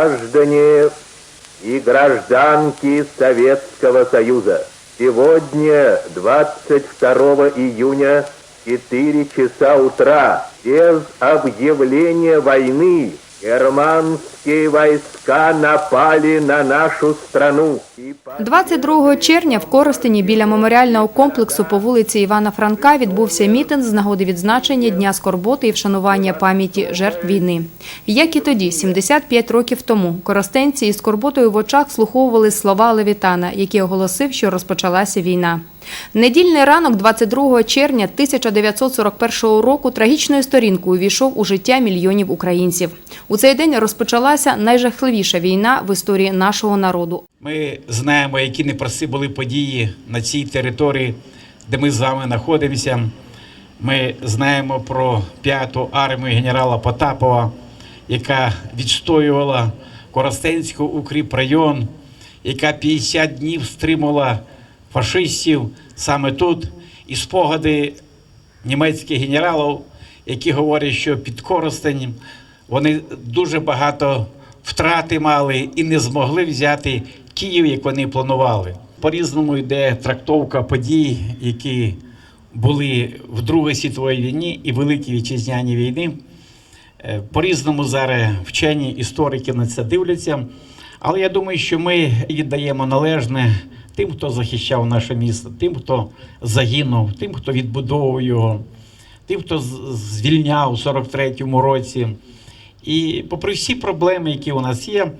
граждане и гражданки Советского Союза. Сегодня, 22 июня, 4 часа утра, без объявления войны, германские войска напали на нашу страну. И по- 22 червня в Коростені біля меморіального комплексу по вулиці Івана Франка відбувся мітинг з нагоди відзначення Дня скорботи і вшанування пам'яті жертв війни. Як і тоді, 75 років тому, коростенці із скорботою в очах слуховували слова Левітана, який оголосив, що розпочалася війна. Недільний ранок 22 червня 1941 року трагічною сторінкою увійшов у життя мільйонів українців. У цей день розпочалася найжахливіша війна в історії нашого народу. Ми знаємо, які непрості були події на цій території, де ми з вами знаходимося. Ми знаємо про п'яту армію генерала Потапова, яка відстоювала Коростенський укріпрайон, яка 50 днів стримувала фашистів саме тут. І спогади німецьких генералів, які говорять, що під Коростенем вони дуже багато втрати мали і не змогли взяти Київ, як вони планували. По-різному йде трактовка подій, які були в Другій світовій війні і Великій вітчизняній війни. Е, По-різному зараз вчені історики на це дивляться. Але я думаю, що ми віддаємо належне тим, хто захищав наше місто, тим, хто загинув, тим, хто відбудовував його, тим, хто звільняв у 43-му році. І попри всі проблеми, які у нас є,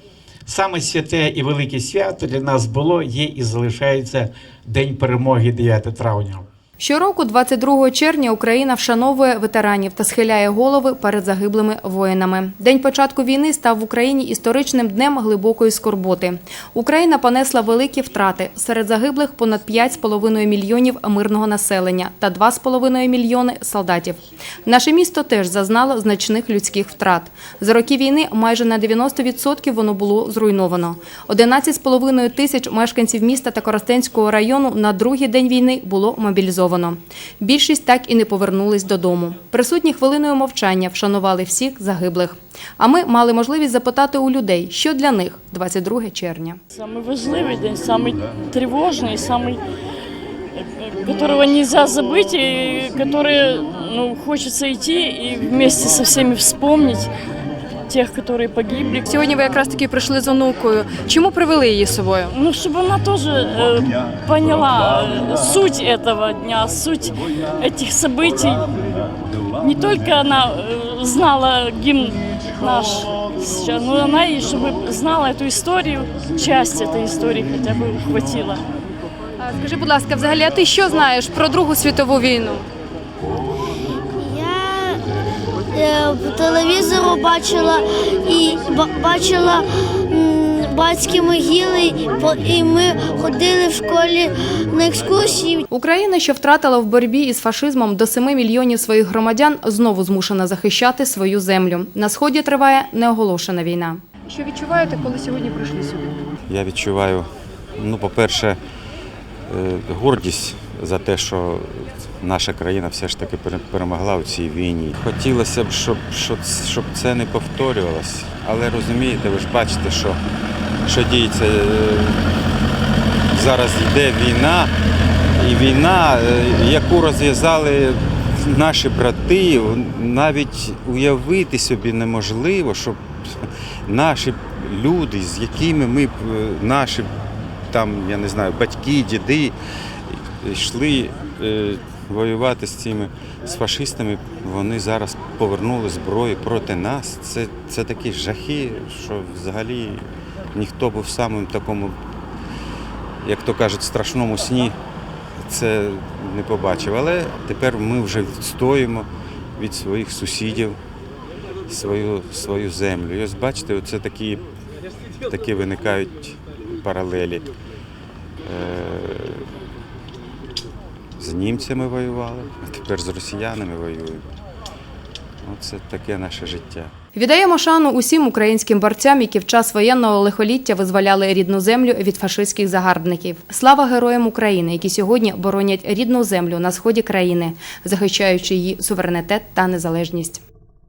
саме святе і велике свято для нас було, є і залишається День перемоги 9 травня. Щороку, 22 червня, Україна вшановує ветеранів та схиляє голови перед загиблими воїнами. День початку війни став в Україні історичним днем глибокої скорботи. Україна понесла великі втрати. Серед загиблих понад 5,5 мільйонів мирного населення та 2,5 мільйони солдатів. Наше місто теж зазнало значних людських втрат. За роки війни майже на 90% воно було зруйновано. 11,5 тисяч мешканців міста та Коростенського району на другий день війни було мобілізовано Більшість так і не повернулись додому. Присутні хвилиною мовчання вшанували всіх загиблих. А ми мали можливість запитати у людей, що для них 22 червня. Самый важливый день, самый тревожный, самый, э, которого нельзя забыть, и который ну, хочется идти и вместе со всеми вспомнить тех, которые погибли. Сьогодні ви якраз таки прийшли з онукою. Чому привели її з собою? Ну, чтобы она тоже э, поняла э, суть этого дня, суть этих событий. Не только она э, знала гимн наш сейчас, но она и чтобы знала эту историю, часть этой истории хотя бы хватило. Скажи, будь ласка, взагалі, а ти що знаєш про Другу світову війну? По телевізору бачила і ба- бачила м, батькі могили, і по- і ми ходили в школі на екскурсії. Україна, що втратила в боротьбі із фашизмом до 7 мільйонів своїх громадян, знову змушена захищати свою землю. На сході триває неоголошена війна. Що відчуваєте, коли сьогодні прийшли сюди? Я відчуваю, ну, по-перше, е, гордість за те, що наша країна все ж таки перемогла у цій війні. Хотілося б, щоб, щоб, це не повторювалося. Але розумієте, ви ж бачите, що, що діється. Е, Зараз йде війна, і війна, е, яку розв'язали наші брати, навіть уявити собі неможливо, щоб наші люди, з якими ми е, наші там, я не знаю, батьки, діди йшли е, воювати з цими з фашистами, вони зараз повернули зброю проти нас. Це, це такі жахи, що взагалі ніхто був в самому такому, як то кажуть, страшному сні це не побачив. Але тепер ми вже відстоїмо від своїх сусідів свою, свою землю. І ось бачите, оце такі, такі виникають паралелі. Е, з німцями воювали, а тепер з росіянами воюємо. Оце таке наше життя. Віддаємо шану усім українським борцям, які в час воєнного лихоліття визволяли рідну землю від фашистських загарбників. Слава героям України, які сьогодні боронять рідну землю на сході країни, захищаючи її суверенітет та незалежність.